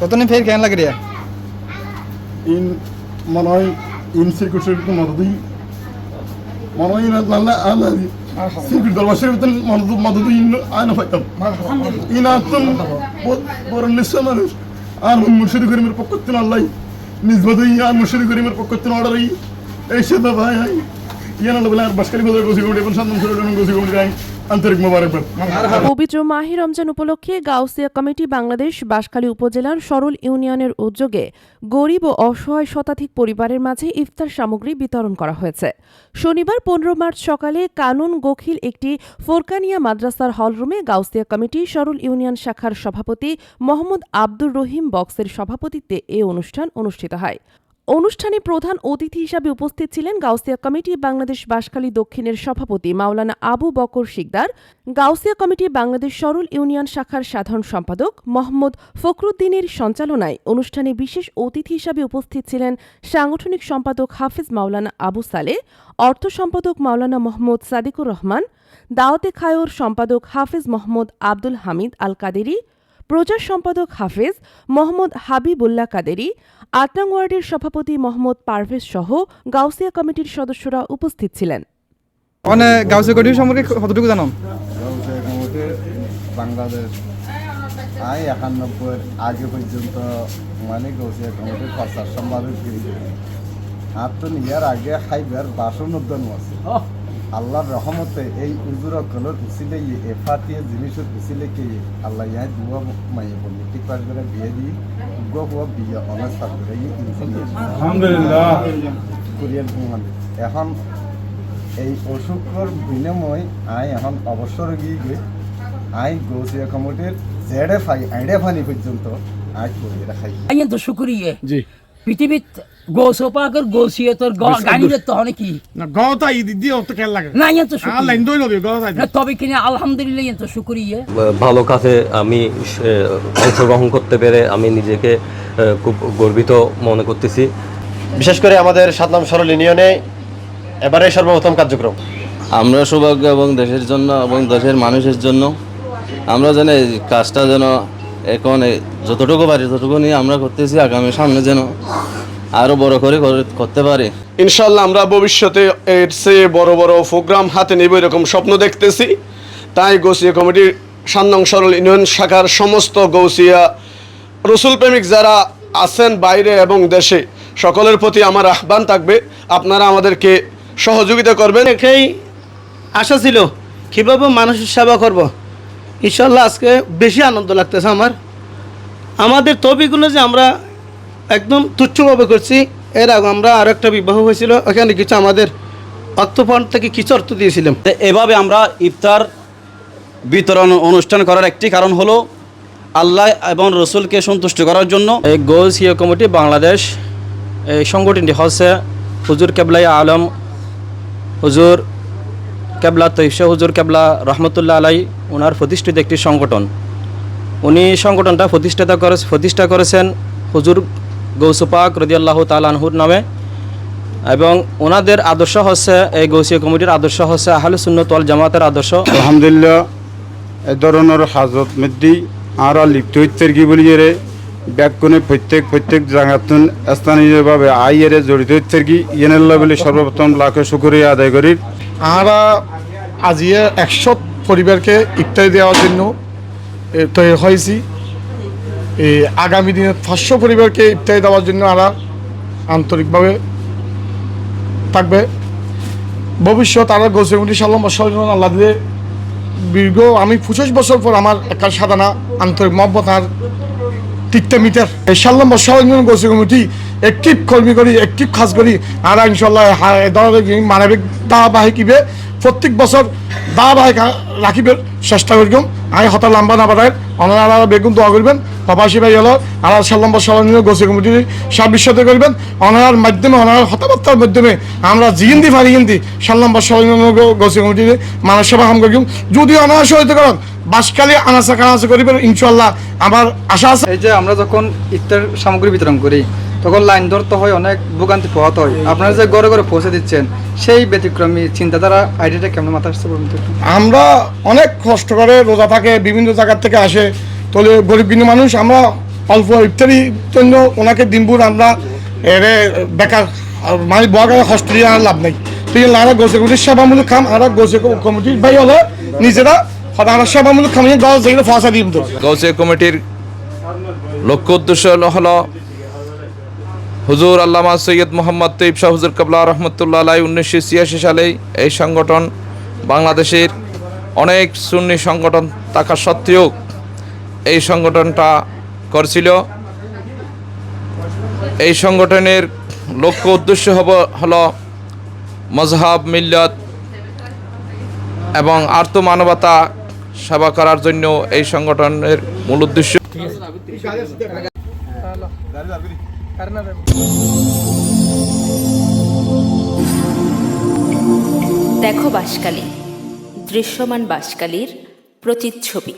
কত ফের কেন লাগে রিয়া ইন মনে হয় ইন সিকিউরিটির মদতই মনে হয় ইনাত নাল্লা আনাদি সিকিউরিটি দলবাসের ভিতরে মদত মদত ইন আয়না পাইতাম। ইনাতন বড় নিশ্চয় মানুষ। আর মুর্শিদ করিমের পক্ষ থেকে আল্লাহ নিজ মতই আর মুর্শিদ করিমের পক্ষ থেকে অর্ডার এই সে ভাই ইয়ান বলে আর বাসকারি বলে গোসি কমিটি এবং সুরের গোসি কমিটি আন্তরিক মোবারকবাদ। পবিত্র মাহি রমজান উপলক্ষে গাউসিয়া কমিটি বাংলাদেশ বাঁশখালী উপজেলার সরল ইউনিয়নের উদ্যোগে গরিব ও অসহায় শতাধিক পরিবারের মাঝে ইফতার সামগ্রী বিতরণ করা হয়েছে। শনিবার পনেরো মার্চ সকালে কানুন গখিল একটি ফোরকানিয়া মাদ্রাসার হলরুমে গাউসিয়া কমিটি সরল ইউনিয়ন শাখার সভাপতি মোহাম্মদ আব্দুর রহিম বক্সের সভাপতিত্বে এ অনুষ্ঠান অনুষ্ঠিত হয়। অনুষ্ঠানে প্রধান অতিথি হিসাবে উপস্থিত ছিলেন গাউসিয়া কমিটি বাংলাদেশ বাঁশখালী দক্ষিণের সভাপতি মাওলানা আবু বকর শিকদার, গাউসিয়া কমিটি বাংলাদেশ সরল ইউনিয়ন শাখার সাধারণ সম্পাদক মোহাম্মদ ফখরুদ্দিনের সঞ্চালনায় অনুষ্ঠানে বিশেষ অতিথি হিসাবে উপস্থিত ছিলেন সাংগঠনিক সম্পাদক হাফিজ মাওলানা আবু সালে, অর্থ সম্পাদক মাওলানা মোহাম্মদ সাদিকুর রহমান, দাওয়াতে খায়র সম্পাদক হাফিজ মোহাম্মদ আব্দুল হামিদ আল কাদেরি প্রচার সম্পাদক হাফেজ মোহাম্মদ হাবিবুল্লাহ কাদেরি আট নং ওয়ার্ডের সভাপতি মোহাম্মদ পারভেজ সহ গাউসিয়া কমিটির সদস্যরা উপস্থিত ছিলেন। মানে গাউসে কটি সম্পর্কে কতটুকু জানো? কমিটি বাংলাদেশ আই একানব্বই আগে পর্যন্ত মানে গৌসিয়া কমিটির প্রচার সম্পাদক আর তো নিয়ার আগে খাইবার বাসন উদ্যান আছে। আল্লাহর রহমতে এই উজুর কলর উচিলে এফাতিয়ে জিনিসের উচিলে কে আল্লাহ ইয়া দুয়া মাইয়ে বলি। ঠিক পাশ করে বিয়ে দি গো গো বিয়ে অনার্স পাস করে ইঞ্জিনিয়ার আলহামদুলিল্লাহ। কোরিয়ান বিমান এখন এই অসুখর বিনিময় আই এখন অবসর গিয়ে গিয়ে আই গৌসিয়া কমিটির জেডে ফাই আইডে ফানি পর্যন্ত আই করিয়ে রাখাই আইন তো শুক্রিয়ে। জি। পৃথিবীত গোসোপাকর গোসিয়তর গাড়িরে তো অনেক কি? না গতা ঈদ দিয়ে অত কেন লাগে? না আইন তো আল্লাহ ইন্দোই নবী গতা না, তবে কিনা আলহামদুলিল্লাহ ইন তো শুক্রিয়ে ভালো কাজে আমি অংশগ্রহণ করতে পেরে আমি নিজেকে খুব গর্বিত মনে করতেছি। বিশেষ করে আমাদের সাতনাম সরল ইউনিয়নে এবারে সর্বপ্রথম কার্যক্রম। আমরা সৌভাগ্য এবং দেশের জন্য এবং দেশের মানুষের জন্য আমরা যেন এই কাজটা যেন এখন এই যতটুকু পারি যতটুকু নিয়ে আমরা করতেছি আগামী সামনে যেন আরও বড় করে করে- করতে পারি। ইনশাল্লাহ আমরা ভবিষ্যতে এর চেয়ে বড় বড় প্রোগ্রাম হাতে নেব এরকম স্বপ্ন দেখতেছি। তাই গৌসিয়া কমিটির সান্নং সরল ইউনিয়ন শাখার সমস্ত গৌসিয়া রসুল প্রেমিক যারা আছেন বাইরে এবং দেশে সকলের প্রতি আমার আহ্বান থাকবে। আপনারা আমাদেরকে সহযোগিতা করবেন। দেখেই আশা ছিল কীভাবে মানুষের সেবা করব? ইনশাল্লাহ আজকে বেশি আনন্দ লাগতেছে আমার। আমাদের তবিগুলো যে আমরা একদম তুচ্ছভাবে করছি এর আগে আমরা আরও একটা বিবাহ হয়েছিল ওখানে কিছু আমাদের অর্থফান্ড থেকে কিছু অর্থ দিয়েছিলাম। তো এভাবে আমরা ইফতার বিতরণ অনুষ্ঠান করার একটি কারণ হলো আল্লাহ এবং রসুলকে সন্তুষ্ট করার জন্য। এই গোলসিয়া কমিটি বাংলাদেশ এই সংগঠনটি হচ্ছে হুজুর কেবলাই আলম হুজুর কেবলা তৈশা হুজুর কেবলা রহমতুল্লাহ আলাই ওনার প্রতিষ্ঠিত একটি সংগঠন। উনি সংগঠনটা প্রতিষ্ঠাতা করে প্রতিষ্ঠা করেছেন হুজুর গৌসুপাক রদিয়াল্লাহ তালানহুর নামে। এবং ওনাদের আদর্শ হচ্ছে, এই গৌসিয়া কমিটির আদর্শ হচ্ছে আহলে সুন্নত ওয়াল জামাতের আদর্শ। আলহামদুলিল্লাহ, এ ধরনের হাজত মধ্যেই আর লিপ্ত হইতে কি বলি এরে ব্যাকুণে প্রত্যেক প্রত্যেক জায়গাতুন স্থানীয়ভাবে আই এরে জড়িত হইতে কি? ইয়েনেল্লা বলে সর্বপ্রথম লাখে শুকরিয়া আদায় করি। আমরা আজিয়ে একশো পরিবারকে ইফতারি দেওয়ার জন্য তৈরি হয়েছি। এই আগামী দিনে পাঁচশো পরিবারকে ইফতারি দেওয়ার জন্য আমরা আন্তরিকভাবে থাকবে। ভবিষ্যৎ আরও গৌসেগুটি সাল্লাম বছর আল্লাহ দিয়ে দীর্ঘ, আমি পঁচিশ বছর পর আমার একটা সাধনা, আন্তরিক মহব্বত আর তিকটা মিটার। এই সাল্লাম বছর গৌসে কমিটি একটিভ কর্মী করি একটিভ কাজ করি। আর ইনশাল্লাহ মানবিক ইবে প্রত্যেক বছর ধারাবাহিক রাখিবের রাখিবে চেষ্টা করিম। আমি হতা লাম্বা না বাড়ায় অনারা বেগুন দোয়া করবেন। প্রবাসী ভাই হলো আর সাল্লাম বছর গৌসে কমিটির সাবিশ্বত করবেন। ওনার মাধ্যমে ওনার কথাবার্তার মাধ্যমে আমরা জিন্দি পারি হিন্দি সাল্লাম বছর গৌসে কমিটির মানুষ সেবা কাম করিম যদি অনায়াস হইতে করেন বাসকালে আনাচা কানাচা করিবেন ইনশাল্লাহ আমার আশা আছে। এই যে আমরা যখন ইফতার সামগ্রী বিতরণ করি তখন লাইন ধরতে হয় অনেক ভোগান্তি পোহাতে হয়। আপনারা যে ঘরে ঘরে পৌঁছে দিচ্ছেন সেই ব্যতিক্রমী চিন্তাধারা আইডিয়াটা কেমন মাথা আসছে আমরা অনেক কষ্ট করে রোজা থাকে বিভিন্ন জায়গার থেকে আসে তাহলে গরিব বিন্দু মানুষ, আমরা অল্প ইফতারির জন্য ওনাকে দিনপুর আমরা এরে বেকার মানে বড় হস্টেলে আর লাভ নাই। তুই লারা গোসে কমিটির সেবামূলক খাম, আর গোসে কমিটির ভাই হলো নিজেরা আমরা সেবামূলক কামিয়ে গছ যেগুলো ফসা দিন তো গৌসিয়া কমিটির লক্ষ্য উদ্দেশ্য হলো হুজুর আল্লামা সৈয়দ মোহাম্মদ তৈব শাহ হুজুর কাবলা রহমতুল্লাহ আলাই উনিশশো ছিয়াশি সালেই এই সংগঠন বাংলাদেশের অনেক সুন্নি সংগঠন থাকা সত্ত্বেও এই সংগঠনটা করছিল। এই সংগঠনের লক্ষ্য উদ্দেশ্য হব, হল মজহাব, মিল্লত এবং আর্ত মানবতা সেবা করার জন্য এই সংগঠনের মূল উদ্দেশ্য। দেখো বাসকালী, দৃশ্যমান বাসকালীর প্রতিচ্ছবি।